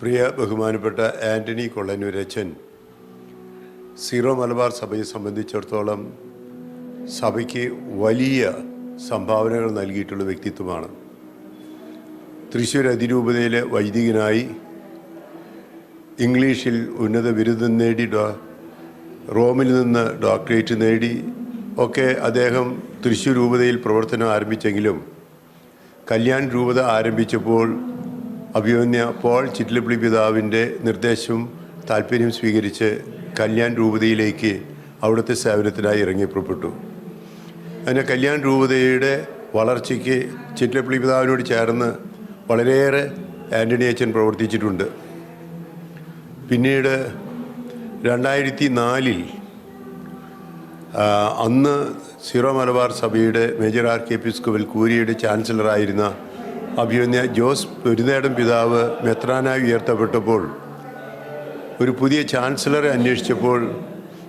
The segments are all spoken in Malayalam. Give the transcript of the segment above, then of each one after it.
പ്രിയ ബഹുമാനപ്പെട്ട ആന്റണി കൊള്ളന്നൂരച്ചൻ സീറോ മലബാർ സഭയെ സംബന്ധിച്ചിടത്തോളം സഭയ്ക്ക് വലിയ സംഭാവനകൾ നൽകിയിട്ടുള്ള വ്യക്തിത്വമാണ്. തൃശ്ശൂർ അതിരൂപതയിലെ വൈദികനായി ഇംഗ്ലീഷിൽ ഉന്നത ബിരുദം നേടി റോമിൽ നിന്ന് ഡോക്ടറേറ്റ് നേടി ഒക്കെ അദ്ദേഹം തൃശ്ശൂർ രൂപതയിൽ പ്രവർത്തനം ആരംഭിച്ചെങ്കിലും കല്യാൺ രൂപത ആരംഭിച്ചപ്പോൾ അഭിമന്യ പോൾ ചിറ്റിലപ്പള്ളി പിതാവിന്റെ നിർദ്ദേശവും താല്പര്യം സ്വീകരിച്ച് കല്യാൺ രൂപതയിലേക്ക് അവിടുത്തെ സേവനത്തിനായി ഇറങ്ങി പുറപ്പെട്ടു അങ്ങനെ കല്യാൺ രൂപതയുടെ വളർച്ചയ്ക്ക് ചിറ്റിലപ്പള്ളി പിതാവിനോട് ചേർന്ന് വളരെയേറെ ആന്റണി അച്ഛൻ പ്രവർത്തിച്ചിട്ടുണ്ട്. പിന്നീട് രണ്ടായിരത്തി നാലിൽ അന്ന് സീറോ മലബാർ സഭയുടെ മേജർ ആർക്കി എപ്പിസ്കോപ്പൽ കൂരിയുടെ ചാൻസലറായിരുന്ന അഭിമന്യ ജോസ് പെരുന്നേടൻ പിതാവ് മെത്രാനായി ഉയർത്തപ്പെട്ടപ്പോൾ ഒരു പുതിയ ചാൻസലറെ അന്വേഷിച്ചപ്പോൾ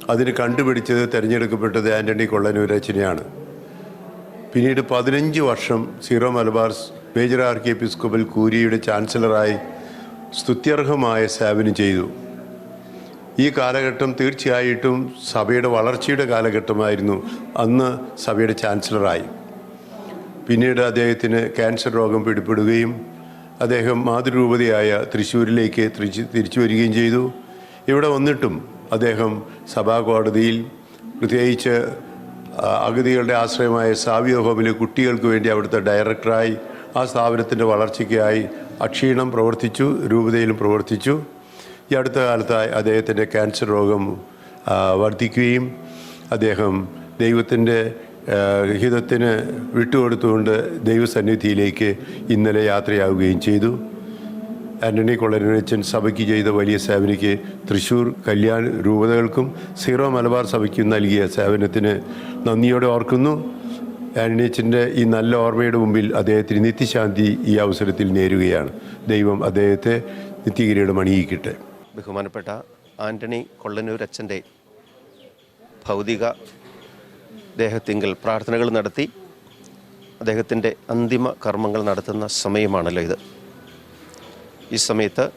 അതിന് കണ്ടുപിടിച്ചത് തിരഞ്ഞെടുക്കപ്പെട്ടത് ആന്റണി കൊള്ളനൂരച്ചനെയാണ് പിന്നീട് പതിനഞ്ച് വർഷം Syro Malabar major archiepiscopal കൂരിയുടെ ചാൻസലറായി സ്തുത്യർഹമായ സേവനം ചെയ്തു. ഈ കാലഘട്ടം തീർച്ചയായിട്ടും സഭയുടെ വളർച്ചയുടെ കാലഘട്ടമായിരുന്നു അന്ന് സഭയുടെ ചാൻസലറായി. പിന്നീട് അദ്ദേഹത്തിന് ക്യാൻസർ രോഗം പിടിപ്പെടുകയും അദ്ദേഹം മാതൃരൂപതയായ തൃശ്ശൂരിലേക്ക് തിരിച്ചു തിരിച്ചു വരികയും ചെയ്തു. ഇവിടെ വന്നിട്ടും അദ്ദേഹം സഭാ കോടതിയിൽ പ്രത്യേകിച്ച് അഗതികളുടെ ആശ്രയമായ സാവിയോ ഹോമിലെ കുട്ടികൾക്ക് വേണ്ടി അവിടുത്തെ ഡയറക്ടറായി ആ സ്ഥാപനത്തിന്റെ വളർച്ചയ്ക്കായി അക്ഷീണം പ്രവർത്തിച്ചു രൂപതയിലും പ്രവർത്തിച്ചു. ഈ അടുത്ത കാലത്തായി അദ്ദേഹത്തിന്റെ ക്യാൻസർ രോഗം വർദ്ധിക്കുകയും അദ്ദേഹം ദൈവത്തിന്റെ ഹിതത്തിന് വിട്ടുകൊടുത്തുകൊണ്ട് ദൈവസന്നിധിയിലേക്ക് ഇന്നലെ യാത്രയാവുകയും ചെയ്തു. ആന്റണി കൊള്ളരച്ചൻ സഭയ്ക്ക് ചെയ്ത വലിയ സേവനയ്ക്ക് തൃശ്ശൂർ കല്യാൺ രൂപതകൾക്കും സീറോ മലബാർ സഭയ്ക്കും നൽകിയ സേവനത്തിന് നന്ദിയോടെ ഓർക്കുന്നു. ആന്റണിയച്ചന്റെ ഈ നല്ല ഓർമ്മയുടെ മുമ്പിൽ അദ്ദേഹത്തിന് നിത്യശാന്തി ഈ അവസരത്തിൽ നേരുകയാണ്. ദൈവം അദ്ദേഹത്തെ നിത്യകിരീടം അണിയിക്കട്ടെ. ബഹുമാനപ്പെട്ട ആന്റണി കൊള്ളന്നൂർ അച്ഛന്റെ ഭൗതിക ദേഹത്തിങ്കൽ പ്രാർത്ഥനകൾ നടത്തി അദ്ദേഹത്തിന്റെ അന്തിമ കർമ്മങ്ങൾ നടത്തുന്ന സമയമാണല്ലോ ഇത്. ഈ സമയത്ത്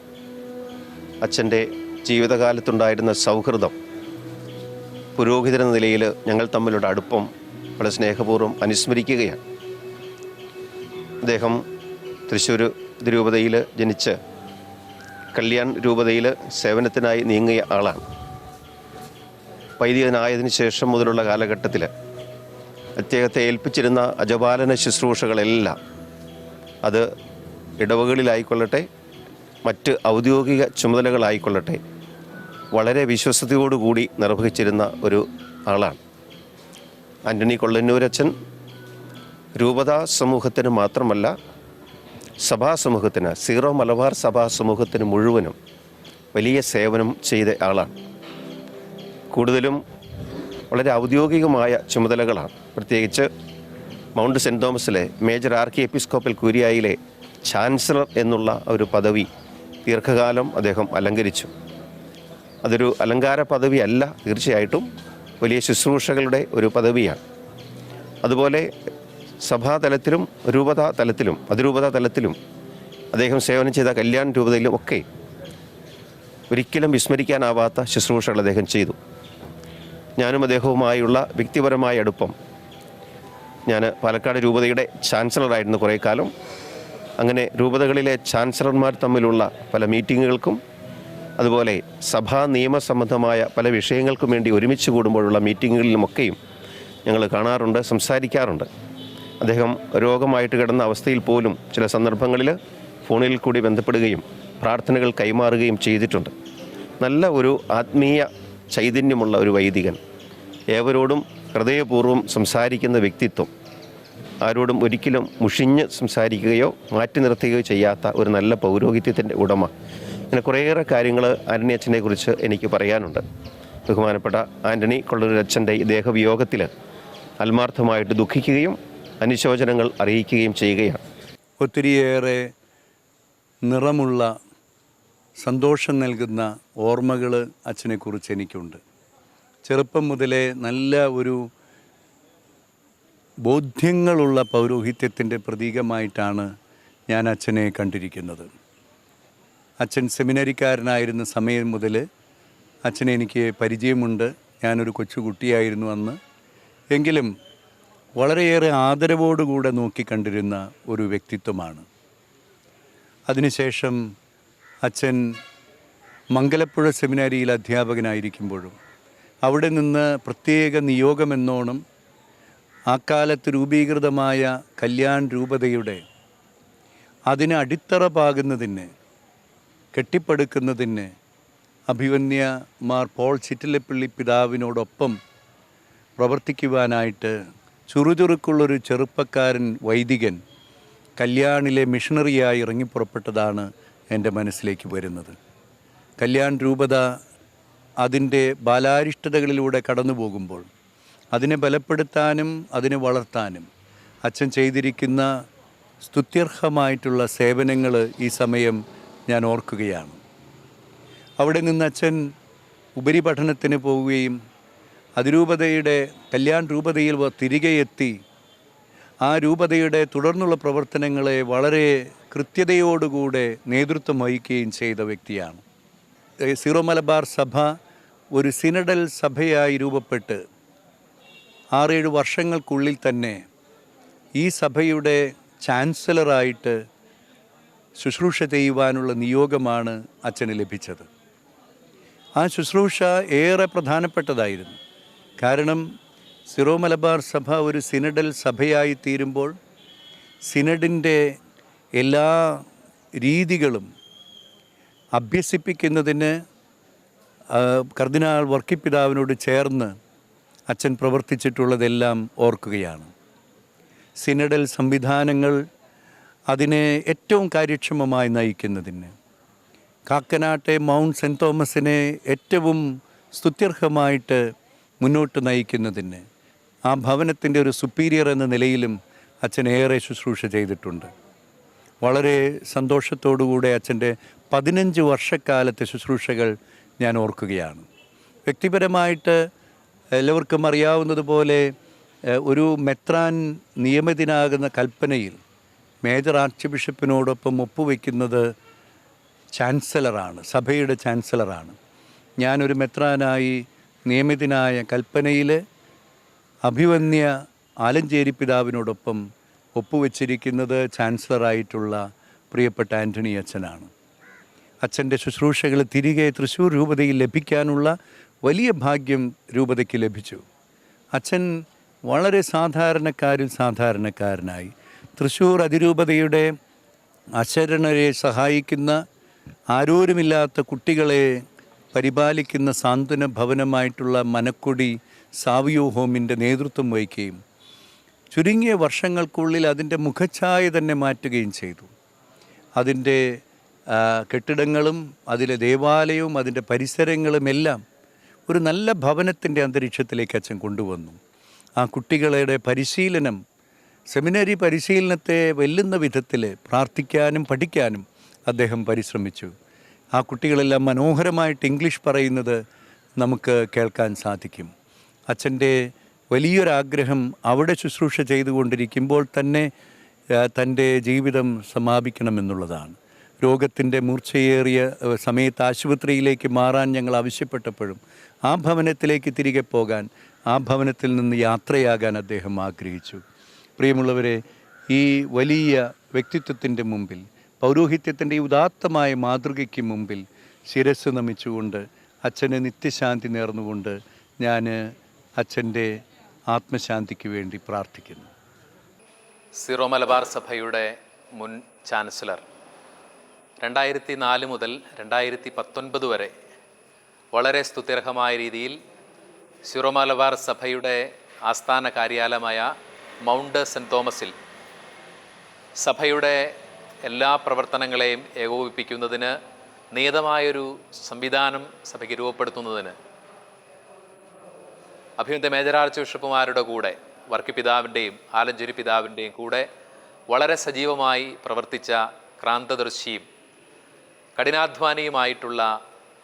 അച്ഛന്റെ ജീവിതകാലത്തുണ്ടായിരുന്ന സൗഹൃദം പുരോഹിതരെന്ന നിലയിൽ ഞങ്ങൾ തമ്മിലുള്ള അടുപ്പം വളരെ സ്നേഹപൂർവം അനുസ്മരിക്കുകയാണ്. അദ്ദേഹം തൃശ്ശൂർ രൂപതയിൽ ജനിച്ച് കല്യാൺ രൂപതയിൽ സേവനത്തിനായി നീങ്ങിയ ആളാണ്. വൈദികനായതിനു ശേഷം മുതലുള്ള കാലഘട്ടത്തിൽ അദ്ദേഹത്തെ ഏൽപ്പിച്ചിരുന്ന അജപാലന ശുശ്രൂഷകളെല്ലാം അത് ഇടവകളിലായിക്കൊള്ളട്ടെ മറ്റ് ഔദ്യോഗിക ചുമതലകളായിക്കൊള്ളട്ടെ വളരെ വിശ്വസതയോടുകൂടി നിർവഹിച്ചിരുന്ന ഒരു ആളാണ്. ആന്റണി കൊള്ളന്നൂരച്ചൻ രൂപതാ സമൂഹത്തിന് മാത്രമല്ല സഭാ സമൂഹത്തിന് സീറോ മലബാർ സഭാ സമൂഹത്തിന് മുഴുവനും വലിയ സേവനം ചെയ്ത ആളാണ്. കൂടുതലും വളരെ ഔദ്യോഗികമായ ചുമതലകളാണ്. പ്രത്യേകിച്ച് മൗണ്ട് സെന്റ് തോമസിലെ മേജർ ആർക്കി എപ്പിസ്കോപ്പൽ കുരിയായിലെ ചാൻസലർ എന്നുള്ള ഒരു പദവി ദീർഘകാലം അദ്ദേഹം അലങ്കരിച്ചു. അതൊരു അലങ്കാര പദവി അല്ല തീർച്ചയായിട്ടും വലിയ ശുശ്രൂഷകളുടെ ഒരു പദവിയാണ്. അതുപോലെ സഭാതലത്തിലും രൂപതാ തലത്തിലും അതിരൂപതാ തലത്തിലും അദ്ദേഹം സേവനം ചെയ്ത കല്യാൺ രൂപതയിലും ഒക്കെ ഒരിക്കലും വിസ്മരിക്കാനാവാത്ത ശുശ്രൂഷകൾ അദ്ദേഹം ചെയ്തു. ഞാനും അദ്ദേഹവുമായുള്ള വ്യക്തിപരമായ അടുപ്പം. ഞാൻ പാലക്കാട് രൂപതയുടെ ചാൻസലറായിരുന്നു കുറേ കാലം. അങ്ങനെ രൂപതകളിലെ ചാൻസലർമാർ തമ്മിലുള്ള പല മീറ്റിങ്ങുകൾക്കും അതുപോലെ സഭാ നിയമസംബന്ധമായ പല വിഷയങ്ങൾക്കും വേണ്ടി ഒരുമിച്ച് കൂടുമ്പോഴുള്ള മീറ്റിങ്ങുകളിലുമൊക്കെയും ഞങ്ങൾ കാണാറുണ്ട് സംസാരിക്കാറുണ്ട്. അദ്ദേഹം രോഗമായിട്ട് കിടന്ന അവസ്ഥയിൽ പോലും ചില സന്ദർഭങ്ങളിൽ ഫോണിൽ കൂടി ബന്ധപ്പെടുകയും പ്രാർത്ഥനകൾ കൈമാറുകയും ചെയ്തിട്ടുണ്ട്. നല്ല ഒരു ആത്മീയ ചൈതന്യമുള്ള ഒരു വൈദികൻ. ഏവരോടും ഹൃദയപൂർവം സംസാരിക്കുന്ന വ്യക്തിത്വം ആരോടും ഒരിക്കലും മുഷിഞ്ഞ് സംസാരിക്കുകയോ മാറ്റി നിർത്തുകയോ ചെയ്യാത്ത ഒരു നല്ല പൗരോഹിത്യത്തിന്റെ ഉടമ. ഇങ്ങനെ കുറേയേറെ കാര്യങ്ങൾ ആന്റണി അച്ഛനെ കുറിച്ച് എനിക്ക് പറയാനുണ്ട്. ബഹുമാനപ്പെട്ട ആന്റണി കൊള്ളൂരച്ഛന്റെ ദേഹവിയോഗത്തിൽ ആത്മാർത്ഥമായിട്ട് ദുഃഖിക്കുകയും അനുശോചനങ്ങൾ അറിയിക്കുകയും ചെയ്യുകയാണ്. ഒത്തിരിയേറെ നിറമുള്ള സന്തോഷം നൽകുന്ന ഓർമ്മകൾ അച്ഛനെക്കുറിച്ച് എനിക്കുണ്ട്. ചെറുപ്പം മുതലേ നല്ല ഒരു ബോധ്യങ്ങളുള്ള പൗരോഹിത്യത്തിന്റെ പ്രതീകമായിട്ടാണ് ഞാൻ അച്ഛനെ കണ്ടിരിക്കുന്നത്. അച്ഛൻ സെമിനറിക്കാരനായിരുന്ന സമയം മുതൽ അച്ഛനെ എനിക്ക് പരിചയമുണ്ട്. ഞാനൊരു കൊച്ചുകുട്ടിയായിരുന്നു അന്ന്. എങ്കിലും വളരെയേറെ ആദരവോടുകൂടെ നോക്കിക്കണ്ടിരുന്ന ഒരു വ്യക്തിത്വമാണ്. അതിനുശേഷം അച്ഛൻ മംഗലപ്പുഴ സെമിനാരിയിൽ അധ്യാപകനായിരിക്കുമ്പോഴും അവിടെ നിന്ന് പ്രത്യേക നിയോഗമെന്നോണം ആ കാലത്ത് രൂപീകൃതമായ കല്യാൺ രൂപതയുടെ അതിന് അടിത്തറ പാകുന്നതിന് കെട്ടിപ്പടുക്കുന്നതിന് അഭിവന്യ മാർ പോൾ ചിറ്റിലപ്പള്ളി പിതാവിനോടൊപ്പം പ്രവർത്തിക്കുവാനായിട്ട് ചുറുചുറുക്കുള്ളൊരു ചെറുപ്പക്കാരൻ വൈദികൻ കല്യാണിലെ മിഷണറിയായി ഇറങ്ങിപ്പുറപ്പെട്ടതാണ് എന്റെ മനസ്സിലേക്ക് വരുന്നത്. കല്യാൺ രൂപത അതിന്റെ ബാലാരിഷ്ടതകളിലൂടെ കടന്നു പോകുമ്പോൾ അതിനെ ബലപ്പെടുത്താനും അതിനെ വളർത്താനും അച്ഛൻ ചെയ്തിരിക്കുന്ന സ്തുത്യർഹമായിട്ടുള്ള സേവനങ്ങൾ ഈ സമയം ഞാൻ ഓർക്കുകയാണ്. അവിടെ നിന്ന് അച്ഛൻ ഉപരിപഠനത്തിന് പോവുകയും അതിരൂപതയുടെ കല്യാൺ രൂപതയിൽ തിരികെ എത്തി ആ രൂപതയുടെ തുടർന്നുള്ള പ്രവർത്തനങ്ങളെ വളരെ കൃത്യതയോടുകൂടെ നേതൃത്വം വഹിക്കുകയും ചെയ്ത വ്യക്തിയാണ്. സീറോ മലബാർ സഭ ഒരു സിനഡൽ സഭയായി രൂപപ്പെട്ട് ആറേഴ് വർഷങ്ങൾക്കുള്ളിൽ തന്നെ ഈ സഭയുടെ ചാൻസലറായിട്ട് ശുശ്രൂഷ ചെയ്യുവാനുള്ള നിയോഗമാണ് അച്ഛന് ലഭിച്ചത്. ആ ശുശ്രൂഷ ഏറെ പ്രധാനപ്പെട്ടതായിരുന്നു. കാരണം സിറോ മലബാർ സഭ ഒരു സിനഡൽ സഭയായി തീരുമ്പോൾ സിനഡിന്റെ എല്ലാ രീതികളും അഭ്യസിപ്പിക്കുന്നതിന് കർദിനാൾ വർക്കിപ്പിതാവിനോട് ചേർന്ന് അച്ഛൻ പ്രവർത്തിച്ചിട്ടുള്ളതെല്ലാം ഓർക്കുകയാണ്. സിനഡൽ സംവിധാനങ്ങൾ അതിനെ ഏറ്റവും കാര്യക്ഷമമായി നയിക്കുന്നതിന്. കാക്കനാട്ടെ മൗണ്ട് സെന്റ് തോമസിനെ ഏറ്റവും സ്തുത്യർഹമായിട്ട് മുന്നോട്ട് നയിക്കുന്നതിന് ആ ഭവനത്തിന്റെ ഒരു സുപ്പീരിയർ എന്ന നിലയിലും അച്ഛൻ ഏറെ ശുശ്രൂഷ ചെയ്തിട്ടുണ്ട്. വളരെ സന്തോഷത്തോടുകൂടെ അച്ഛന്റെ പതിനഞ്ച് വർഷക്കാലത്തെ ശുശ്രൂഷകൾ ഞാൻ ഓർക്കുകയാണ്. വ്യക്തിപരമായിട്ട് എല്ലാവർക്കും അറിയാവുന്നതുപോലെ ഒരു മെത്രാൻ നിയമിതനാകുന്ന കൽപ്പനയിൽ മേജർ ആർച്ച് ബിഷപ്പിനോടൊപ്പം ഒപ്പുവെക്കുന്നത് ചാൻസലറാണ് സഭയുടെ ചാൻസലറാണ്. ഞാനൊരു മെത്രാനായി നിയമിതനായ കൽപ്പനയിൽ അഭിവന്യ ആലഞ്ചേരി പിതാവിനോടൊപ്പം ഒപ്പുവെച്ചിരിക്കുന്നത് ചാൻസലറായിട്ടുള്ള പ്രിയപ്പെട്ട ആന്റണി അച്ഛനാണ്. അച്ഛന്റെ ശുശ്രൂഷകൾ തിരികെ തൃശ്ശൂർ രൂപതയിൽ ലഭിക്കാനുള്ള വലിയ ഭാഗ്യം രൂപതയ്ക്ക് ലഭിച്ചു. അച്ഛൻ വളരെ സാധാരണക്കാരിൽ സാധാരണക്കാരനായി. തൃശ്ശൂർ അതിരൂപതയുടെ അശരണരെ സഹായിക്കുന്ന ആരോരുമില്ലാത്ത കുട്ടികളെ പരിപാലിക്കുന്ന സാന്ത്വന ഭവനമായിട്ടുള്ള മനക്കൊടി സാവിയോ ഹോമിന്റെ നേതൃത്വം വഹിക്കുകയും ചുരുങ്ങിയ വർഷങ്ങൾക്കുള്ളിൽ അതിന്റെ മുഖഛായ തന്നെ മാറ്റുകയും ചെയ്തു. അതിന്റെ കെട്ടിടങ്ങളും അതിലെ ദേവാലയവും അതിന്റെ പരിസരങ്ങളും എല്ലാം ഒരു നല്ല ഭവനത്തിന്റെ അന്തരീക്ഷത്തിലേക്ക് അച്ഛൻ കൊണ്ടുവന്നു. ആ കുട്ടികളുടെ പരിശീലനം സെമിനറി പരിശീലനത്തെ വെല്ലുന്ന വിധത്തിൽ പ്രാർത്ഥിക്കാനും പഠിക്കാനും അദ്ദേഹം പരിശ്രമിച്ചു. ആ കുട്ടികളെല്ലാം മനോഹരമായിട്ട് ഇംഗ്ലീഷ് പറയുന്നത് നമുക്ക് കേൾക്കാൻ സാധിക്കും. അച്ഛന്റെ വലിയൊരാഗ്രഹം അവിടെ ശുശ്രൂഷ ചെയ്തുകൊണ്ടിരിക്കുമ്പോൾ തന്നെ തന്റെ ജീവിതം സമാപിക്കണമെന്നുള്ളതാണ്. രോഗത്തിന്റെ മൂർച്ചയേറിയ സമയത്ത് ആശുപത്രിയിലേക്ക് മാറാൻ ഞങ്ങൾ ആവശ്യപ്പെട്ടപ്പോഴും ആ ഭവനത്തിലേക്ക് തിരികെ പോകാൻ ആ ഭവനത്തിൽ നിന്ന് യാത്രയാകാൻ അദ്ദേഹം ആഗ്രഹിച്ചു. പ്രിയമുള്ളവരെ ഈ വലിയ വ്യക്തിത്വത്തിന്റെ മുമ്പിൽ പൗരോഹിത്യത്തിന്റെ ഈ ഉദാത്തമായ മാതൃകയ്ക്ക് മുമ്പിൽ ശിരസ് നമിച്ചുകൊണ്ട് അച്ഛന് നിത്യശാന്തി നേർന്നുകൊണ്ട് ഞാൻ അച്ഛന്റെ ആത്മശാന്തിക്ക് വേണ്ടി പ്രാർത്ഥിക്കുന്നു. സിറോ മലബാർ സഭയുടെ മുൻ ചാൻസലർ രണ്ടായിരത്തി നാല് മുതൽ രണ്ടായിരത്തി പത്തൊൻപത് വരെ വളരെ സ്തുത്യർഹമായ രീതിയിൽ സിറോമലബാർ സഭയുടെ ആസ്ഥാന കാര്യാലയമായ മൗണ്ട് സെന്റ് തോമസിൽ സഭയുടെ എല്ലാ പ്രവർത്തനങ്ങളെയും ഏകോപിപ്പിക്കുന്നതിന് നിയതമായൊരു സംവിധാനം സഭയ്ക്ക് രൂപപ്പെടുത്തുന്നതിന് അഭിനന്ദ മേജർ ആർച്ച് ബിഷപ്പുമാരുടെ കൂടെ വർക്കി പിതാവിന്റെയും ആലഞ്ചേരി പിതാവിന്റെയും കൂടെ വളരെ സജീവമായി പ്രവർത്തിച്ച ക്രാന്തദർശിയും കഠിനാധ്വാനിയുമായിട്ടുള്ള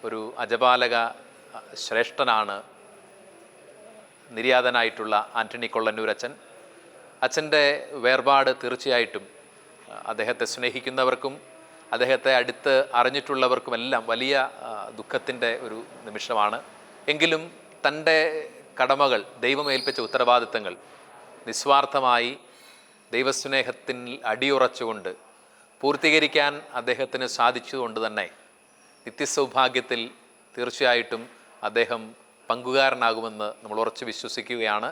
ഒരു അജപാലക ശ്രേഷ്ഠനാണ് നിര്യാതനായിട്ടുള്ള ആന്റണി കൊള്ളന്നൂർ അച്ഛൻ. അച്ഛന്റെ വേർപാട് തീർച്ചയായിട്ടും അദ്ദേഹത്തെ സ്നേഹിക്കുന്നവർക്കും അദ്ദേഹത്തെ അടുത്ത് അറിഞ്ഞിട്ടുള്ളവർക്കുമെല്ലാം വലിയ ദുഃഖത്തിന്റെ ഒരു നിമിഷമാണ്. എങ്കിലും തന്റെ കടമകൾ ദൈവമേൽപ്പിച്ച ഉത്തരവാദിത്തങ്ങൾ നിസ്വാർത്ഥമായി ദൈവസ്നേഹത്തിൽ അടിയുറച്ചുകൊണ്ട് പൂർത്തീകരിക്കാൻ അദ്ദേഹത്തിന് സാധിച്ചതുകൊണ്ട് തന്നെ നിത്യസൗഭാഗ്യത്തിൽ തീർച്ചയായിട്ടും അദ്ദേഹം പങ്കുകാരനാകുമെന്ന് നമ്മൾ ഉറച്ചു വിശ്വസിക്കുകയാണ്.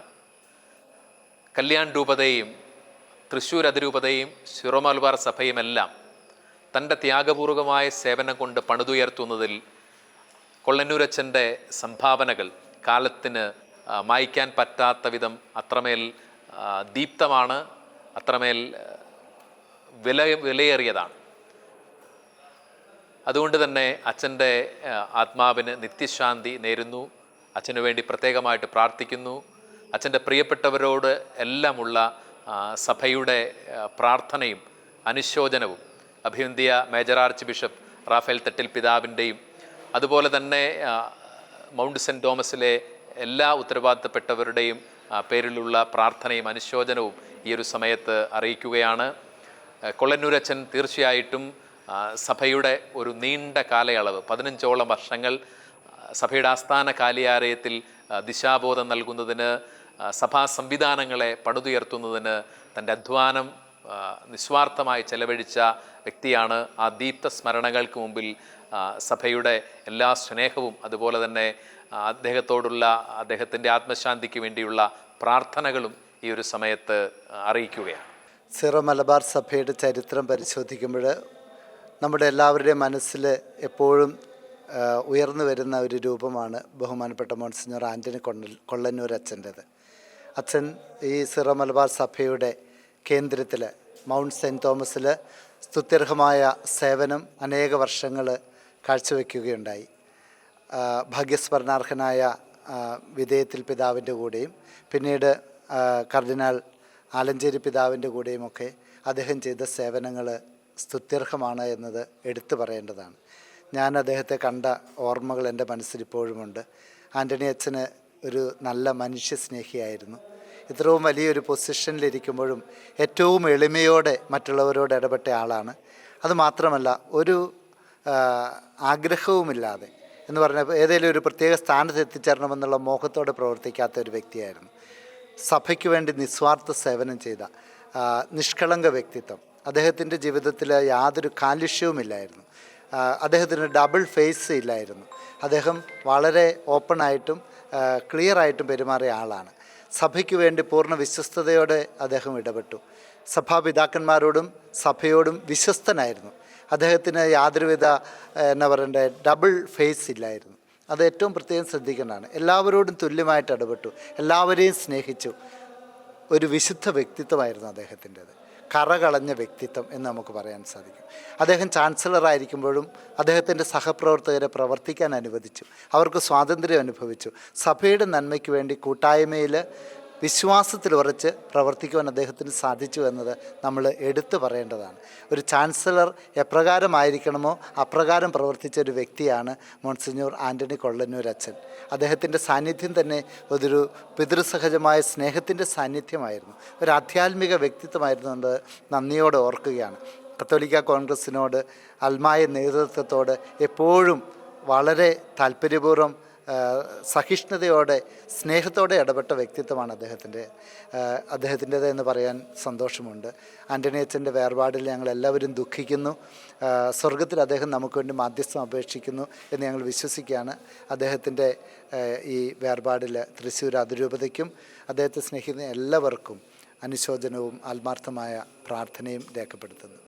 കല്യാൺ രൂപതയും തൃശ്ശൂർ അതിരൂപതയും ശിറോമലബാർ സഭയുമെല്ലാം തന്റെ ത്യാഗപൂർവമായ സേവനം കൊണ്ട് പണിതുയർത്തുന്നതിൽ കൊള്ളന്നൂരച്ചന്റെ സംഭാവനകൾ കാലത്തിന് മായ്ക്കാൻ പറ്റാത്ത വിധം അത്രമേൽ ദീപ്തമാണ്. അത്രമേൽ വില വിലയേറിയതാണ്. അതുകൊണ്ട് തന്നെ അച്ഛന്റെ ആത്മാവിന് നിത്യശാന്തി നേരുന്നു. അച്ഛനു വേണ്ടി പ്രത്യേകമായിട്ട് പ്രാർത്ഥിക്കുന്നു. അച്ഛന്റെ പ്രിയപ്പെട്ടവരോട് എല്ലാമുള്ള സഭയുടെ പ്രാർത്ഥനയും അനുശോചനവും അഭിവന്ധ്യ major archbishop Raphael Thattil പിതാവിന്റെയും അതുപോലെ തന്നെ മൗണ്ട് സെന്റ് തോമസിലെ എല്ലാ ഉത്തരവാദിത്തപ്പെട്ടവരുടെയും പേരിലുള്ള പ്രാർത്ഥനയും അനുശോചനവും ഈ ഒരു സമയത്ത് അറിയിക്കുകയാണ്. കൊള്ളന്നൂരച്ചൻ തീർച്ചയായിട്ടും സഭയുടെ ഒരു നീണ്ട കാലയളവ് പതിനഞ്ചോളം വർഷങ്ങൾ സഭയുടെ ആസ്ഥാന കാലിയാലയത്തിൽ ദിശാബോധം നൽകുന്നതിന് സഭാ സംവിധാനങ്ങളെ പണിതുയർത്തുന്നതിന് തന്റെ അധ്വാനം നിസ്വാർത്ഥമായി ചെലവഴിച്ച വ്യക്തിയാണ് ആ ദീപ്ത സ്മരണകൾക്ക് മുമ്പിൽ സഭയുടെ എല്ലാ സ്നേഹവും അതുപോലെ തന്നെ അദ്ദേഹത്തോടുള്ള അദ്ദേഹത്തിന്റെ ആത്മശാന്തിക്ക് വേണ്ടിയുള്ള പ്രാർത്ഥനകളും ഈ ഒരു സമയത്ത് അറിയിക്കുകയാണ്. സിറോ മലബാർ സഭയുടെ ചരിത്രം പരിശോധിക്കുമ്പോൾ നമ്മുടെ എല്ലാവരുടെയും മനസ്സിൽ എപ്പോഴും ഉയർന്നു വരുന്ന ഒരു രൂപമാണ് ബഹുമാനപ്പെട്ട മോൺസിഞ്ഞോർ ആന്റണി കൊണ്ണൽ കൊള്ളന്നൂർ അച്ഛന്റേത്. അച്ഛൻ ഈ സിറോ മലബാർ സഭയുടെ കേന്ദ്രത്തിൽ മൗണ്ട് സെന്റ് തോമസിൽ സ്തുത്യർഹമായ സേവനം അനേക വർഷങ്ങൾ കാഴ്ചവെക്കുകയുണ്ടായി. ഭാഗ്യസ്മരണാർഹനായ വിധേയത്തിൽ പിതാവിന്റെ കൂടെയും പിന്നീട് കർദിനാൾ ആലഞ്ചേരി പിതാവിന്റെ കൂടെയുമൊക്കെ അദ്ദേഹം ചെയ്ത സേവനങ്ങൾ സ്തുത്യർഹമാണ് എന്നത് എടുത്തു പറയേണ്ടതാണ്. ഞാൻ അദ്ദേഹത്തെ കണ്ട ഓർമ്മകൾ എന്റെ മനസ്സിൽ ഇപ്പോഴുമുണ്ട്. ആന്റണി അച്ഛന് ഒരു നല്ല മനുഷ്യസ്നേഹിയായിരുന്നു ഇത്രയും വലിയൊരു പൊസിഷനിലിരിക്കുമ്പോഴും ഏറ്റവും എളിമയോടെ മറ്റുള്ളവരോട് ഇടപെട്ട ആളാണ്. അതുമാത്രമല്ല ഒരു ആഗ്രഹവുമില്ലാതെ എന്ന് പറഞ്ഞാൽ ഏതെങ്കിലും ഒരു പ്രത്യേക സ്ഥാനത്ത് എത്തിച്ചേരണമെന്നുള്ള മോഹത്തോടെ പ്രവർത്തിക്കാത്ത ഒരു വ്യക്തിയായിരുന്നു. സഭയ്ക്ക് വേണ്ടി നിസ്വാർത്ഥ സേവനം ചെയ്ത നിഷ്കളങ്ക വ്യക്തിത്വം. അദ്ദേഹത്തിന്റെ ജീവിതത്തിൽ യാതൊരു കാലുഷ്യവുമില്ലായിരുന്നു അദ്ദേഹത്തിന് ഡബിൾ ഫേസ് ഇല്ലായിരുന്നു. അദ്ദേഹം വളരെ ഓപ്പണായിട്ടും ക്ലിയറായിട്ടും പെരുമാറിയ ആളാണ്. സഭയ്ക്ക് വേണ്ടി പൂർണ വിശ്വസ്തയോടെ അദ്ദേഹം ഇടപെട്ടു. സഭാപിതാക്കന്മാരോടും സഭയോടും വിശ്വസ്തനായിരുന്നു. അദ്ദേഹത്തിന് യാതൊരുവിധ എന്നാ പറയണ്ടേ ഡബിൾ ഫേസ് ഇല്ലായിരുന്നു. അത് ഏറ്റവും പ്രത്യേകം ശ്രദ്ധിക്കേണ്ടതാണ്. എല്ലാവരോടും തുല്യമായിട്ട് ഇടപെട്ടു. എല്ലാവരെയും സ്നേഹിച്ചു. ഒരു വിശുദ്ധ വ്യക്തിത്വമായിരുന്നു അദ്ദേഹത്തിന്റെത്. കറകളഞ്ഞ വ്യക്തിത്വം എന്ന് നമുക്ക് പറയാൻ സാധിക്കും. അദ്ദേഹം ചാൻസലർ ആയിരിക്കുമ്പോഴും അദ്ദേഹത്തിന്റെ സഹപ്രവർത്തകരെ പ്രവർത്തിക്കാൻ അനുവദിച്ചു. അവർക്ക് സ്വാതന്ത്ര്യം അനുഭവിച്ചു. സഭയുടെ നന്മയ്ക്ക് വേണ്ടി കൂട്ടായ്മയിൽ വിശ്വാസത്തിൽ ഉറച്ച് പ്രവർത്തിക്കുവാൻ അദ്ദേഹത്തിന് സാധിച്ചു എന്നത് നമ്മൾ എടുത്തു പറയേണ്ടതാണ്. ഒരു ചാൻസലർ എപ്രകാരമായിരിക്കണമോ അപ്രകാരം പ്രവർത്തിച്ച ഒരു വ്യക്തിയാണ് മോൺസിഞ്ഞൂർ ആന്റണി കൊള്ളന്നൂർ അച്ഛൻ അദ്ദേഹത്തിന്റെ സാന്നിധ്യം തന്നെ അതൊരു പിതൃസഹജമായ സ്നേഹത്തിന്റെ സാന്നിധ്യമായിരുന്നു. ഒരു ആധ്യാത്മിക വ്യക്തിത്വമായിരുന്നു എന്നത് നന്ദിയോടെ ഓർക്കുകയാണ്. കത്തോലിക്ക കോൺഗ്രസ്സിനോട് അൽമായ നേതൃത്വത്തോട് എപ്പോഴും വളരെ താല്പര്യപൂർവം സഹിഷ്ണുതയോടെ സ്നേഹത്തോടെ ഇടപെട്ട വ്യക്തിത്വമാണ് അദ്ദേഹത്തിന്റെ അദ്ദേഹത്തിന്റേത് എന്ന് പറയാൻ സന്തോഷമുണ്ട്. ആന്റണി അച്ഛന്റെ വേർപാടിൽ ഞങ്ങൾ എല്ലാവരും ദുഃഖിക്കുന്നു. സ്വർഗത്തിൽ അദ്ദേഹം നമുക്ക് വേണ്ടി മാധ്യസ്ഥം അപേക്ഷിക്കുന്നു എന്ന് ഞങ്ങൾ വിശ്വസിക്കുകയാണ്. അദ്ദേഹത്തിന്റെ ഈ വേർപാടിൽ തൃശ്ശൂർ അതിരൂപതയ്ക്കും അദ്ദേഹത്തെ സ്നേഹിക്കുന്ന എല്ലാവർക്കും അനുശോചനവും ആത്മാർത്ഥമായ പ്രാർത്ഥനയും രേഖപ്പെടുത്തുന്നു.